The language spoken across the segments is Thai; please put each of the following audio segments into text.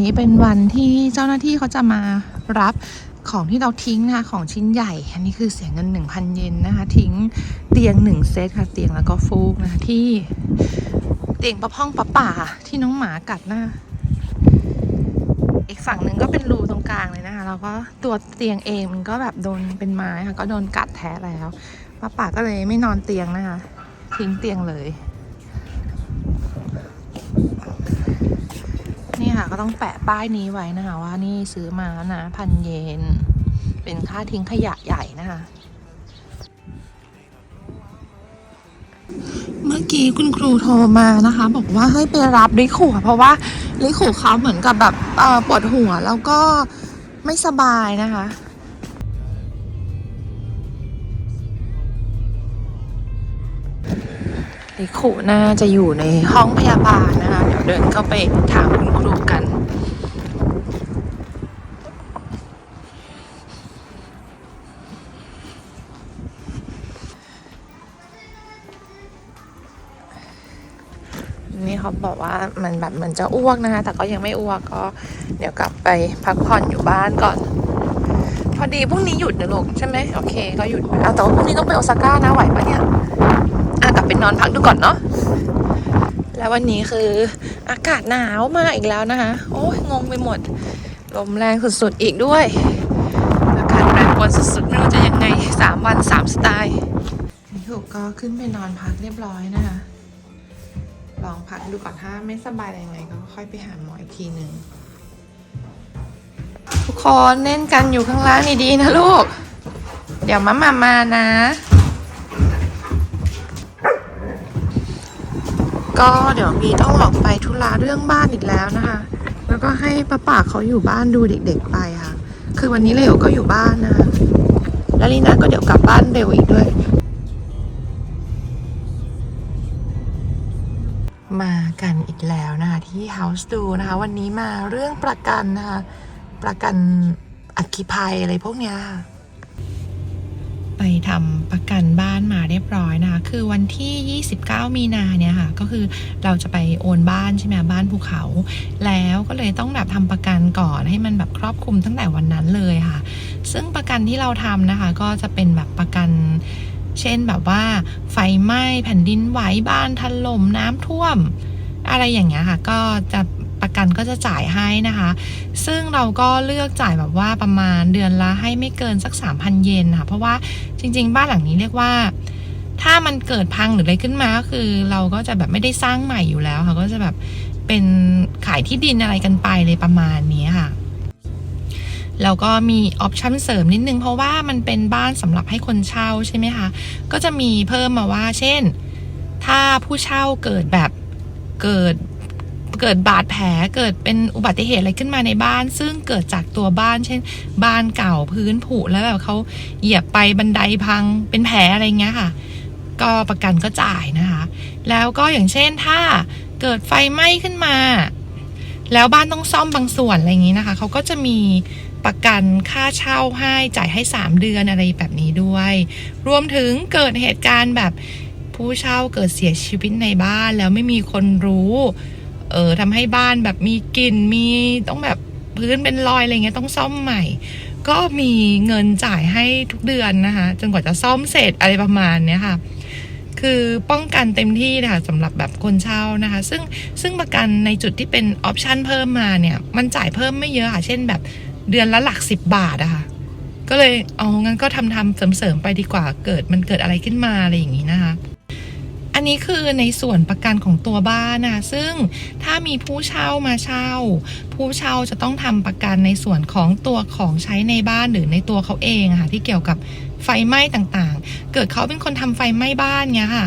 นี้เป็นวันที่เจ้าหน้าที่เขาจะมารับของที่เราทิ้งนะคะของชิ้นใหญ่ อันนี้คือเสียเงิน 1,000 เยนนะคะ ทิ้งเตียงหนึ่งเซตค่ะ เตียงแล้วก็ฟูกนะคะที่เตียงประพ่องประป่าที่น้องหมากัดหน้าอีกฝั่งหนึ่งก็เป็นรูตรงกลางเลยนะคะแล้วก็ตัวเตียงเองมันก็แบบโดนเป็นไม้ค่ะก็โดนกัดแท้แล้วป้าป่าก็เลยไม่นอนเตียงนะคะ ทิ้งเตียงเลย นี่ค่ะก็ต้องแปะป้ายนี้ไว้นะคะ ว่านี่ซื้อมานะพันเยน เป็นค่าทิ้งขยะใหญ่นะคะ เมื่อกี้คุณครูโทรมานะคะ บอกว่าให้ไปรับลิขู่เพราะว่าลิขู่เขาเหมือนกับแบบปวดหัวแล้วก็ไม่สบายนะคะลิขู่น่าจะอยู่ในห้องพยาบาลนะคะ เดี๋ยวเดินเข้าไปถามคุณ เขาบอกว่ามันแบบเหมือนจะอ้วกนะคะ แต่ก็ยังไม่อ้วกก็เดี๋ยวกลับไปพักผ่อนอยู่บ้านก่อน พอดีพรุ่งนี้หยุดนะลูกใช่ไหมโอเค ก็หยุดเอาแต่ว่าพรุ่งนี้ต้องไปโอซาก้านะไหวปะเนี่ยอะกลับไปนอนพักดูก่อนเนาะแล้ววันนี้คืออากาศหนาวมากอีกแล้วนะคะ โอ้ยงงไปหมด ลมแรงสุดๆอีกด้วย อากาศแปรปรวนสุดๆ ไม่รู้จะยังไงสามวันสามสไตล์นี่ถูกก็ขึ้นไปนอนพักเรียบร้อยนะคะ ลองพักดูก่อนถ้าไม่สบายอะไรยังไงก็ค่อยไปหาหมออีกทีหนึ่งทุกคนเล่นกันอยู่ข้างล่างนี่ดีนะลูก เดี๋ยวมามามานะ ก็เดี๋ยวมีต้องออกไปธุระเรื่องบ้านอีกแล้วนะคะ แล้วก็ให้ป้าป่าเขาอยู่บ้านดูเด็กๆไปค่ะ คือวันนี้เลวก็อยู่บ้านนะคะแล้วลีน่าก็เดี๋ยวกลับบ้านเร็วอีกด้วย มากันอีกแล้วนะคะ ที่ House ดูนะคะ วันนี้มาเรื่องประกันนะคะ ประกันอัคคีภัยอะไรพวกเนี้ยไปทำประกันบ้านมาเรียบร้อยนะคะ คือวันที่ 29 มีนาเนี่ยค่ะ ก็คือเราจะไปโอนบ้านใช่ไหมบ้านภูเขา แล้วก็เลยต้องแบบทำประกันก่อนให้มันแบบครอบคลุมตั้งแต่วันนั้นเลยค่ะ ซึ่งประกันที่เราทำนะคะ ก็จะเป็นแบบประกัน เช่นแบบว่า ไฟไหม้แผ่นดินไหวบ้านถล่มน้ำท่วม อะไรอย่างเงี้ยค่ะ ก็จะประกันก็จะจ่ายให้นะคะ ซึ่งเราก็เลือกจ่ายแบบว่าประมาณเดือนละให้ไม่เกินสัก 3,000 เยนค่ะ เพราะว่าจริง ๆ บ้านหลังนี้เรียกว่า ถ้ามันเกิดพังหรืออะไรขึ้นมาก็คือ เราก็จะแบบไม่ได้สร้างใหม่อยู่แล้วค่ะ ก็จะแบบเป็นขายที่ดินอะไรกันไปเลยประมาณนี้ค่ะ แล้วก็มีออปชั่นเสริมนิดนึง เพราะว่ามันเป็นบ้านสำหรับให้คนเช่าใช่ไหมคะ ก็จะมีเพิ่มมาว่า เช่น ถ้าผู้เช่าเกิดแบบเกิดเกิดบาดแผลเกิดเป็นอุบัติเหตุอะไรขึ้นมาในบ้าน ซึ่งเกิดจากตัวบ้าน เช่น บ้านเก่าพื้นผุแล้วแบบเขาเหยียบไปบันไดพังเป็นแผลอะไรเงี้ยค่ะ ก็ประกันก็จ่ายนะคะ แล้วก็อย่างเช่นถ้าเกิดไฟไหม้ขึ้นมา แล้วบ้านต้องซ่อมบางส่วนอะไรอย่างนี้นะคะเขาก็จะมี ประกันค่าเช่าให้จ่ายให้ 3 เดือนอะไรแบบนี้ด้วย รวมถึงเกิดเหตุการณ์แบบผู้เช่าเกิดเสียชีวิตในบ้านแล้วไม่มีคนรู้เออทำให้บ้านแบบมีกลิ่นมีต้องแบบพื้นเป็นรอยอะไรเงี้ยต้องซ่อมใหม่ ก็มีเงินจ่ายให้ทุกเดือนนะคะจนกว่าจะซ่อมเสร็จอะไรประมาณเนี้ยค่ะคือป้องกันเต็มที่นะคะสำหรับแบบคนเช่านะคะ ซึ่งซึ่งประกันในจุดที่เป็นออปชันเพิ่มมาเนี่ย มันจ่ายเพิ่มไม่เยอะค่ะเช่นแบบ เดือนละหลักสิบบาทอะค่ะ ก็เลยเอางั้นก็ทำทำเสริมๆไปดีกว่าเกิดมันเกิดอะไรขึ้นมาอะไรอย่างนี้นะคะ อันนี้คือในส่วนประกันของตัวบ้านนะซึ่งถ้ามีผู้เช่ามาเช่า ผู้เช่าจะต้องทำประกันในส่วนของตัวของใช้ในบ้านหรือในตัวเขาเองค่ะที่เกี่ยวกับไฟไหม้ต่างๆ เกิดเขาเป็นคนทำไฟไหม้บ้านเงี้ยค่ะ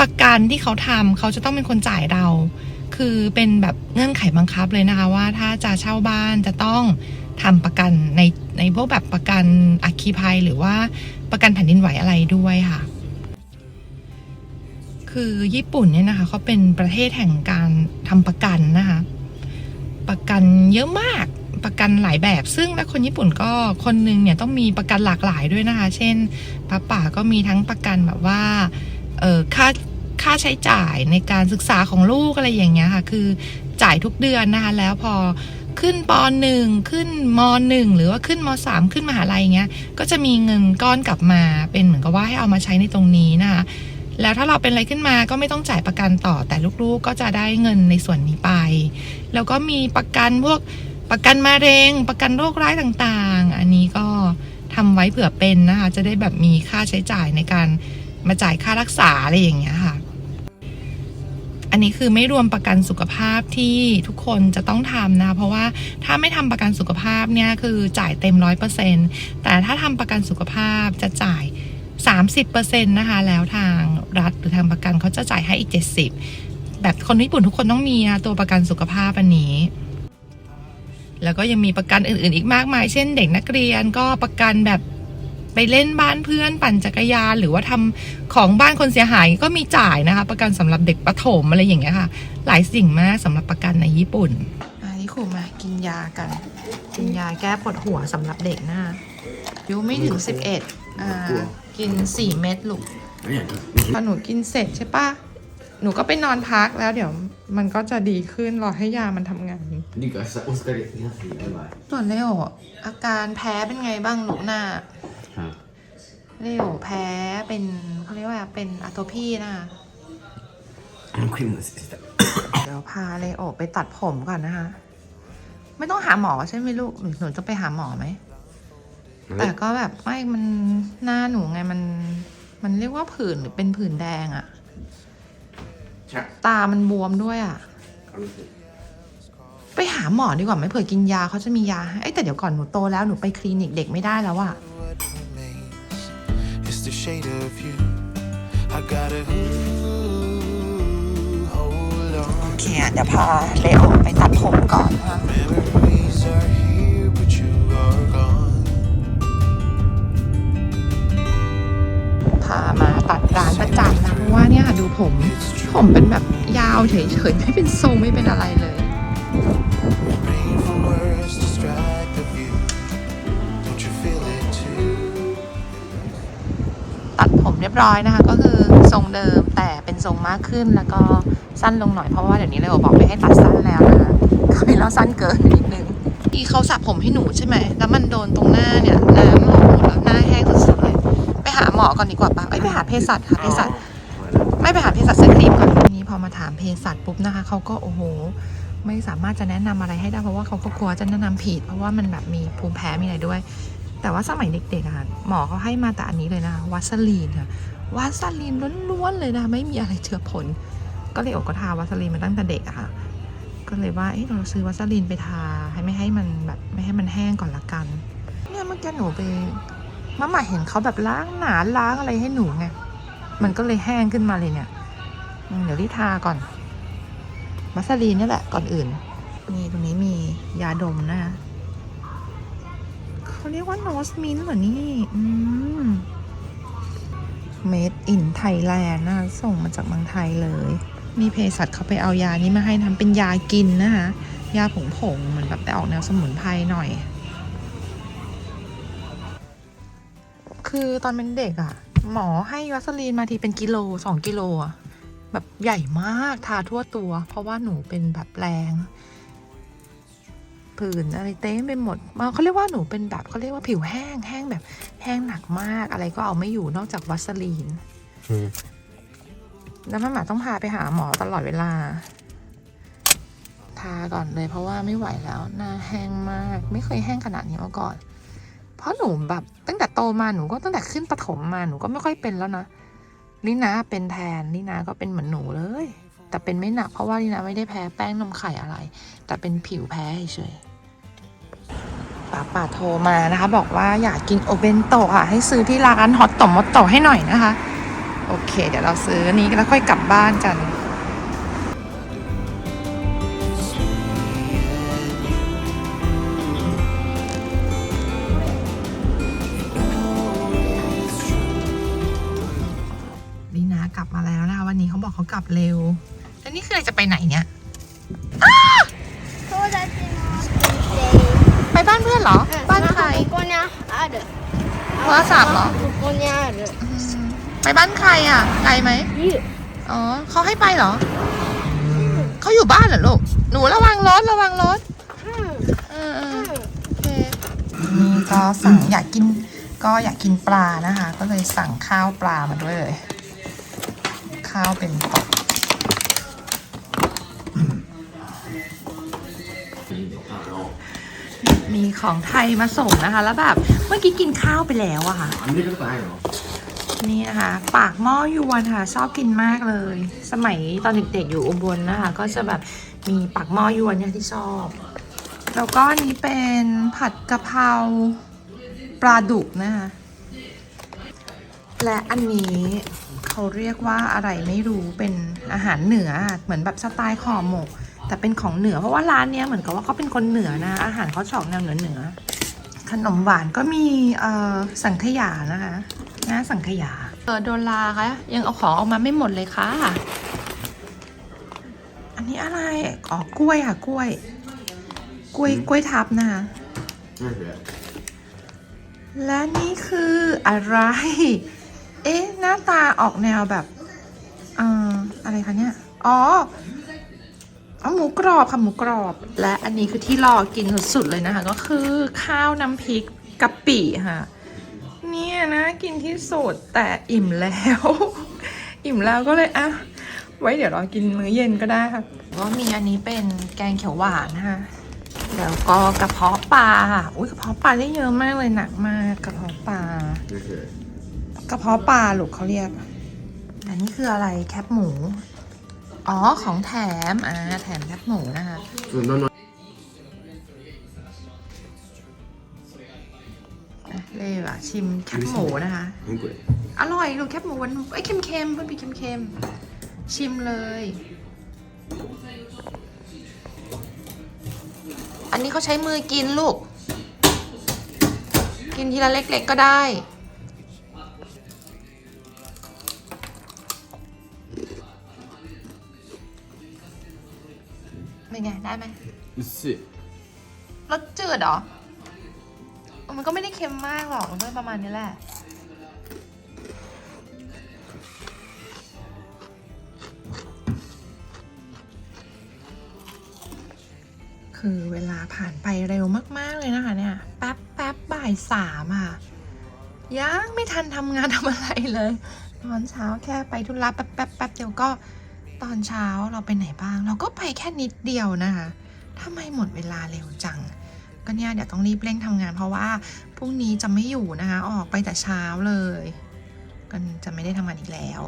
ประกันที่เขาทำเขาจะต้องเป็นคนจ่ายเราคือเป็นแบบเงื่อนไขบังคับเลยนะคะว่าถ้าจะเช่าบ้านจะต้อง ทำประกันในในพวกแบบประกันอัคคีภัยหรือว่าประกันแผ่นดินไหวอะไรด้วยค่ะ คือญี่ปุ่นเนี่ยนะคะเขาเป็นประเทศแห่งการทำประกันนะคะ ประกันเยอะมากประกันหลายแบบ ซึ่งและคนญี่ปุ่นก็คนหนึงเนี่ยต้องมีประกันหลากหลายด้วยนะคะ เช่นป้าป่าก็มีทั้งประกันแบบว่าเออค่าค่าใช้จ่ายในการศึกษาของลูกอะไรอย่างเงี้ยค่ะ คือจ่ายทุกเดือนนะคะ แล้วพอ ขึ้นปหนึ่งขึ้นมหนึ่งหรือว่าขึ้นมสามขึ้นมหาลัยอย่างเงี้ย ก็จะมีเงินก้อนกลับมาเป็นเหมือนกับว่าให้เอามาใช้ในตรงนี้นะคะแล้วถ้าเราเป็นอะไรขึ้นมาก็ไม่ต้องจ่ายประกันต่อ แต่ลูกๆก็จะได้เงินในส่วนนี้ไป แล้วก็มีประกันพวกประกันมะเร็ง ประกันโรคร้ายต่างๆ อันนี้ก็ทำไว้เผื่อเป็นนะคะ จะได้แบบมีค่าใช้จ่ายในการมาจ่ายค่ารักษาอะไรอย่างเงี้ยค่ะ อันนี้คือไม่รวมประกันสุขภาพที่ทุกคนจะต้องทำนะ เพราะว่าถ้าไม่ทำประกันสุขภาพเนี่ยคือจ่ายเต็มร้อยเปอร์เซ็นต์แต่ถ้าทำประกันสุขภาพจะจ่าย 30%นะคะ แล้วทางรัฐหรือทางประกันเขาจะจ่ายให้อีก 70 แบบคนญี่ปุ่นทุกคนต้องมีนะตัวประกันสุขภาพอันนี้แล้วก็ยังมีประกันอื่นๆ อีกมากมาย เช่นเด็กนักเรียนก็ประกันแบบ ไปเล่นบ้านเพื่อนปั่นจักรยาน หรือว่าทำของบ้านคนเสียหายก็มีจ่ายนะคะ ประกันสำหรับเด็กประถมอะไรอย่างเงี้ยค่ะ หลายสิ่งมากสำหรับประกันในญี่ปุ่นมาที่คุมากินยากัน กินยาแก้ปวดหัวสำหรับเด็กนะคะยุไม่ถึงสิบเอ็ดกินสี่เม็ดลูกพอหนูกินเสร็จใช่ปะหนูก็ไปนอนพักแล้วเดี๋ยวมันก็จะดีขึ้นรอให้ยามันทำงานส่วนเลโออาการแพ้เป็นไงบ้างลูกหน้า เรียวแพ้เป็นเขาเรียกว่าเป็นอัตโตพีนะคะเดี๋ยวพาเลโอไปตัดผมก่อนนะคะ ไม่ต้องหาหมอใช่ไหมลูกหนูจะไปหาหมอไหม แต่ก็แบบไม่มันหน้าหนูไงมัน มันเรียกว่าผื่นหรือเป็นผื่นแดงอะตามันบวมด้วยอะไปหาหมอดีกว่าไหมเผื่อกินยาเขาจะมียาให้แต่เดี๋ยวก่อนหนูโตแล้วหนูไปคลินิกเด็กไม่ได้แล้วอะ shade of you. I gotta hold โอ on. เคอะเดี๋ยวพาเลโอไปตัดผมก่อนนะคะ Memories are here, but you are gone. พามาตัดร้านประจำนะเพราะว่าเนี่ยค่ะดูผม It's true. ผมเป็นแบบยาวเฉยๆ ไม่เป็นทรงไม่เป็นอะไรเลย เรียบร้อยนะคะ ก็คือทรงเดิมแต่เป็นทรงมากขึ้นแล้วก็สั้นลงหน่อยเพราะว่าเดี๋ยวนี้เลโอบอกไม่ให้ตัดสั้นแล้วนะคะเขาเป็นแล้วสั้นเกินไปนิดนึงที่เขาสระผมให้หนูใช่ไหมแล้วมันโดนตรงหน้าเนี่ยน้ำออกหมดแล้วหน้าแห้งสุดๆเลยไปหาหมอก่อนดีกว่าปะเอ้ยไปหาเภสัชค่ะเภสัชไม่ไปหาเภสัชซื้อครีมก่อนทีนี้พอมาถามเภสัชปุ๊บนะคะเขาก็โอ้โหไม่สามารถจะแนะนำอะไรให้ได้เพราะว่าเขาก็กลัวจะแนะนำผิด เพราะว่ามันแบบมีภูมิแพ้มีอะไรด้วย แต่ว่าสมัยเด็กๆอะค่ะหมอเขาให้มาแต่อันนี้เลยนะคะวัสลีนค่ะวัสลีนล้วนๆเลยนะไม่มีอะไรเชื้อผล ก็เลยโอกก็ทาวัสลีนมาตั้งแต่เด็กอะค่ะ ก็เลยว่าเอ๊ะเราซื้อวัสลีนไปทาให้ไม่ให้มันแบบไม่ให้มันแห้งก่อนละกัน เนี่ยเมื่อกี้หนูไปมาม่าเห็นเขาแบบล้างหนาล้างอะไรให้หนูไงมันก็เลยแห้งขึ้นมาเลยเนี่ยเดี๋ยวรีทาก่อนมัสลีนนี่แหละก่อนอื่นนี่ตรงนี้มียาดมนะคะ เขาเรียกว่าโนสมินเหรอนี่อืม Made in Thailand นะส่งมาจากเมืองไทยเลยนี่เภสัชเขาไปเอายานี้มาให้ทำเป็นยากินนะคะยาผงผงๆเหมือนแบบแต่ออกแนวสมุนไพรหน่อย คือตอนเป็นเด็กอะ่ะ หมอให้วัสลีนมาทีเป็นกิโลสองกิโลอะแบบใหญ่มากทาทั่วตัว เพราะว่าหนูเป็นแบบแรง ผื่นอะไรเต็มไปหมดมาเขาเรียกว่าหนูเป็นแบบเขาเรียกว่าผิวแห้งแห้งแบบแห้งหนักมากอะไรก็เอาไม่อยู่นอกจากวัสลีนแล้วแม่หมาต้องพาไปหาหมอตลอดเวลา ทาก่อนเลยเพราะว่าไม่ไหวแล้วหน้าแห้งมาก ไม่เคยแห้งขนาดนี้มาก่อน เพราะหนูแบบตั้งแต่โตมาหนูก็ตั้งแต่ขึ้นประถมมาหนูก็ไม่ค่อยเป็นแล้วนะลินาเป็นแทนลินาก็เป็นเหมือนหนูเลย แต่เป็นไม่หนักเพราะว่าลินาไม่ได้แพ้แป้งนมไข่อะไร แต่เป็นผิวแพ้เฉย ป้าป่าโทรมานะคะ บอกว่าอยากกินโอเบนโตะค่ะ ให้ซื้อที่ร้านฮอตโตมอตโตให้หน่อยนะคะ โอเค เดี๋ยวเราซื้อนี้แล้วค่อยกลับบ้านกันนี่นะกลับมาแล้วนะคะ วันนี้เขาบอกเขากลับเร็วแล้วนี่คือจะไปไหนเนี่ย เพื่อนเหรอ บ้านใคร ここにある โทรศัพท์เหรอ ここにある อืมไปบ้านใครอ่ะ ไกลไหม ゆ อ๋อเขาให้ไปเหรอ เขาอยู่บ้านเหรอลูก หนูระวังรถระวังรถ うん เออเออโอเคนี่ก็สั่งอยากกิน ก็อยากกินปลานะคะ ก็เลยสั่งข้าวปลามาด้วยเลย ข้าวเป็นตก มีของไทยมาส่งนะคะ แล้วแบบเมื่อกี้กินข้าวไปแล้วอะค่ะ อันนี้ก็ตายเหรอ นี่นะคะ ปากหม้อยวนค่ะ ชอบกินมากเลย สมัยตอนเด็กๆอยู่อุบลนะคะ ก็จะแบบมีปากหม้อยวนเนี่ยที่ชอบ แล้วก็อันนี้เป็นผัดกะเพราปลาดุกนะคะ และอันนี้เขาเรียกว่าอะไรไม่รู้เป็นอาหารเหนือเหมือนแบบสไตล์ขอหมก แต่เป็นของเหนือเพราะว่าร้านเนี้ยเหมือนกับว่าเขาเป็นคนเหนือนะ อาหารเขาชอบแนวเหนือเหนือขนมหวานก็มีสังขยานะคะนะสังขยาเออโดลาคะยังเอาของออกมาไม่หมดเลยค่ะ อันนี้อะไรอ๋อกล้วยค่ะกล้วย กล้วยกล้วยทับนะคะและนี่คืออะไร เอ๊ะ หน้าตาออกแนวแบบอ่อ อะไรคะเนี่ย อ๋อ เอาหมูกรอบค่ะหมูกรอบ และอันนี้คือที่รอกินสุดๆเลยนะคะ ก็คือข้าวน้ำพริกกะปิค่ะ เนี่ยนะกินที่สุดแต่อิ่มแล้ว อิ่มแล้วก็เลยอะไว้เดี๋ยวเรากินมื้อเย็นก็ได้ค่ะก็มีอันนี้เป็นแกงเขียวหวานค่ะแล้วก็กระเพาะปลาอุ้ยกระเพาะปลาได้เยอะมากเลยหนักมากกระเพาะปลากระเพาะปลาหลุกเขาเรียกอันนี้คืออะไรแคปหมู อ๋อ ของแถม อ่า แถมแคบหมูนะคะ ส่วนน้อยเล่ว่ชิมแคบหมูนะคะอร่อยลูกแคบหมูหวานไอ้เค็มเค็มเพื่อนพี่เค็มเค็มชิมเลย อันนี้เขาใช้มือกินลูก กินทีละเล็กๆก็ได้ ไง ได้ไหมอิสิรสจืดหรอ มันก็ไม่ได้เค็มมากหรอกมันก็ประมาณนี้แหละ คือเวลาผ่านไปเร็วมากๆเลยนะคะเนี่ย แป๊บแป๊บบ่ายสามอะ ยังไม่ทันทำงานทำอะไรเลย ตอนเช้าแค่ไปทุนรับแป๊บแป๊บแป๊บเดียวก็ ตอนเช้าเราไปไหนบ้าง เราก็ไปแค่นิดเดียวนะคะทำไมหมดเวลาเร็วจัง ก็เนี่ยเดี๋ยวต้องรีบเร่งทำงาน เพราะว่าพรุ่งนี้จะไม่อยู่นะคะ ออกไปแต่เช้าเลยก็จะไม่ได้ทำงานอีกแล้ว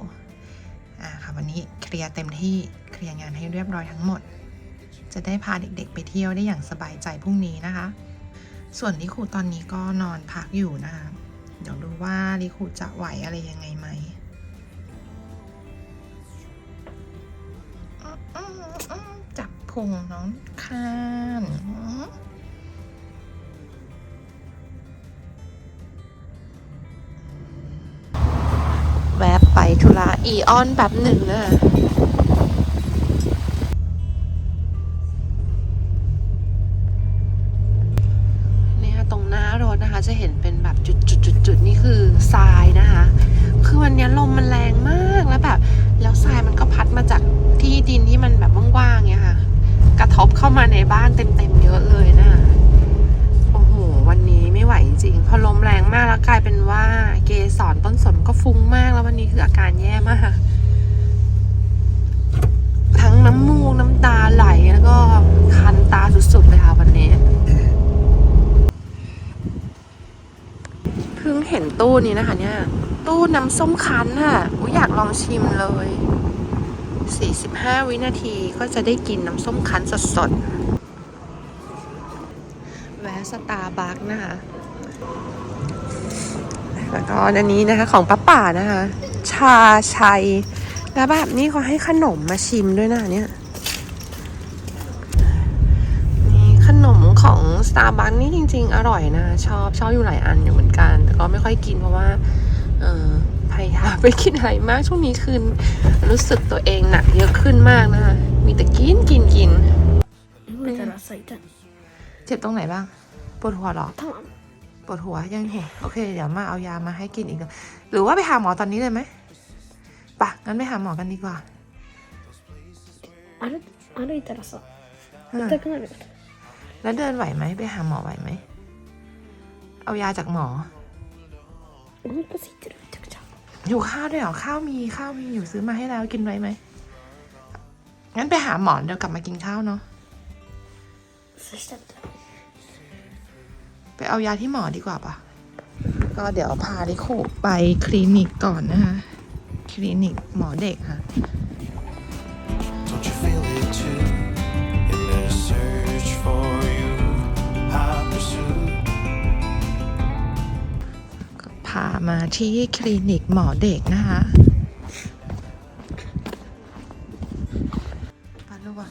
อ่าค่ะวันนี้เคลียร์เต็มที่เคลียร์งานให้เรียบร้อยทั้งหมด จะได้พาเด็กๆ ไปเที่ยวได้อย่างสบายใจพรุ่งนี้นะคะ ส่วนลิคูตอนนี้ก็นอนพักอยู่นะคะเดี๋ยวดูว่าลิคูจะไหวอะไรยังไงไหม จับพุงน้องข้านแวบไปธุระอีออนแบบหนึ่งนะายเป็นว่าเกสรต้นสนก็ฟุ้งมากแล้ววันนี้คืออาการแย่มาก ทั้งน้ำมูกน้ำตาไหลแล้วก็คันตาสุดๆเลยค่ะวันนี้ เพิ่งเห็นตู้นี้นะคะ เนี่ย ตู้น้ำส้มคั้นค่ะอุยอยากลองชิมเลย 45 วินาทีก็จะได้กินน้ำส้มคั้นสดๆ แวะสตาร์บัคนะคะ แล้วก็อันนี้นะคะของป้าป่านะคะ ชาชัย แล้วแบบนี้เขาให้ขนมมาชิมด้วยนะเนี่ยนี่ขนมของสตาร์บัคนี่จริง ๆ อร่อยนะ ชอบชอบอยู่หลายอันอยู่เหมือนกัน แต่ก็ไม่ค่อยกินเพราะว่า เออพยายามไปกินอะไรมากช่วงนี้คืนรู้สึกตัวเองหนักเยอะขึ้นมากนะคะ มีแต่กินกินกิน เจ็บตรงไหนบ้าง ปวดหัวหรอ ปวดหัวยังหัวโอเค เดี๋ยวมาเอายามาให้กินอีก หรือว่าไปหาหมอตอนนี้เลยไหมปะงั้นไปหาหมอกันดีกว่า 歩歩いたらさ อืม 痛くなる แล้วเดินไหวไหมไปหาหมอไหวไหม เอายาจากหมอ お腹空いてるめちゃくちゃ อยู่ข้าวด้วยเหรอ ข้าวมีข้าวมีอยู่ซื้อมาให้แล้วกินไว้ไหม งั้นไปหาหมอเดี๋ยวกลับมากินข้าวเนาะ そしたら ไป เอายาที่หมอดีกว่าปะก็เดี๋ยวพาดิโคไปคลินิกก่อนนะคะ คลินิกหมอเด็กค่ะ Don't you feel it too? In the search for you, I pursue. พามาที่คลินิกหมอเด็กนะคะปาลูกอะ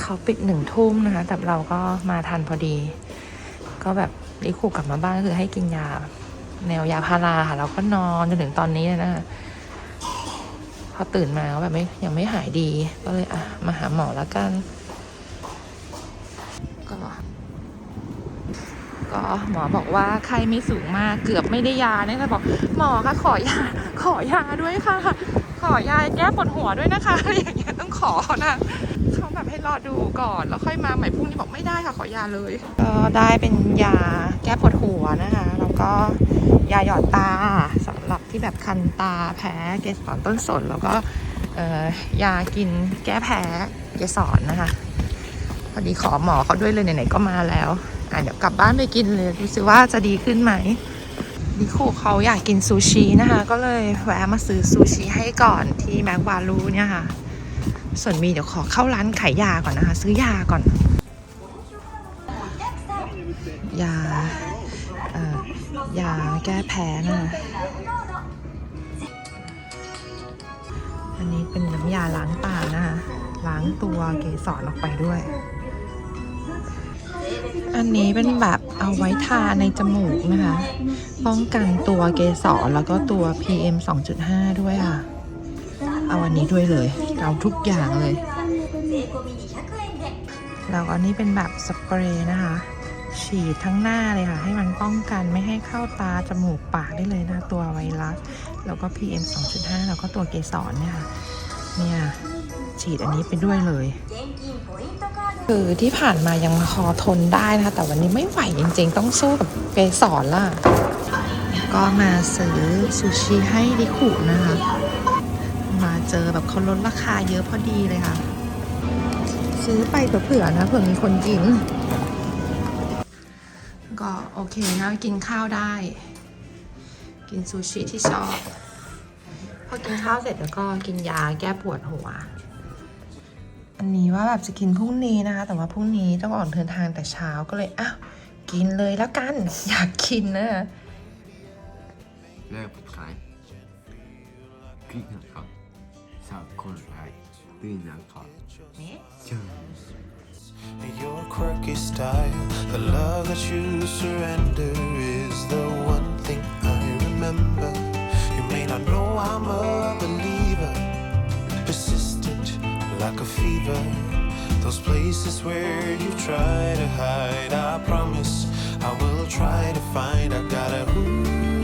เขาปิดหนึ่งทุ่มนะคะ แต่เราก็มาทันพอดี ก็แบบลิคูกลับมาบ้านก็คือให้กินยา แนวยาพาราค่ะ เราก็นอนจนถึงตอนนี้เลยนะคะพอตื่นมาแบบไม่ยังไม่หายดี ก็เลยอะมาหาหมอแล้วกัน ก็ก็หมอบอกว่าไข้ไม่สูงมากเกือบไม่ได้ยาเนี่ยแต่บอกหมอคะขอยา ขอยาด้วยค่ะ ขอยาแก้ปวดหัวด้วยนะคะอะไรอย่างเงี้ยต้องขอนะ รอดูก่อนแล้วค่อยมาใหม่พรุ่งนี้บอกไม่ได้ค่ะขอยาเลยก็ได้เป็นยาแก้ปวดหัวนะคะแล้วก็ยาหยอดตาสำหรับที่แบบคันตาแพ้เกสรต้นสนแล้วก็เอ่อยากินแก้แพ้เกสรนะคะพอดีขอหมอเขาด้วยเลยไหนๆก็มาแล้วอะเดี๋ยวกลับบ้านไปกินเลยดูสิว่าจะดีขึ้นไหมดิคูเขาอยากกินซูชินะคะ ก็เลยแวะมาซื้อซูชิให้ก่อนที่แม็กวาลูเนี่ยค่ะ ส่วนมีเดี๋ยวขอเข้าร้านขายยาก่อนนะคะ ซื้อยาก่อน ยาเอ่อยาแก้แพ้นะคะอันนี้เป็นน้ำยาล้างตานะคะล้างตัวเกสรออกไปด้วย อันนี้เป็นแบบเอาไว้ทาในจมูกนะคะ ป้องกันตัวเกสรแล้วก็ตัว PM 2.5 ด้วยค่ะ เอาอันนี้ด้วยเลยเอาทุกอย่างเลยแล้วอันนี้เป็นแบบสเปรย์นะคะ ฉีดทั้งหน้าเลยค่ะ ให้มันป้องกันไม่ให้เข้าตา จมูก ปากได้เลยนะ ตัวไวรัส แล้วก็ PM 2.5 แล้วก็ตัวเกสรเนี่ยค่ะ เนี่ยฉีดอันนี้ไปด้วยเลย คือที่ผ่านมายังมาคอทนได้นะคะ แต่วันนี้ไม่ไหวจริง ๆ ต้องสู้กับเกสรล่ะ ก็มาซื้อซูชิให้ดิคุนะคะ เจอแบบเขาลดราคาเยอะพอดีเลยค่ะ ซื้อไปเผื่อนะเผื่อมีคนกิน ก็โอเคนะกินข้าวได้ กินซูชิที่ชอบพอกินข้าวเสร็จแล้วก็กินยาแก้ปวดหัว อันนี้ว่าแบบจะกินพรุ่งนี้นะคะ แต่ว่าพรุ่งนี้ต้องออกเดินทางแต่เช้าก็เลยอ้าวกินเลยแล้วกัน อยากกินนะเลิกขายคลิกนะครับ さあ今回ルイなんかえじゃん Your quirky style, the love that you surrender is the one thing I remember. You may not know I'm a believer, persistent like a fever. Those places where you try to hide, I promise I will try to find. I got a. Ooh,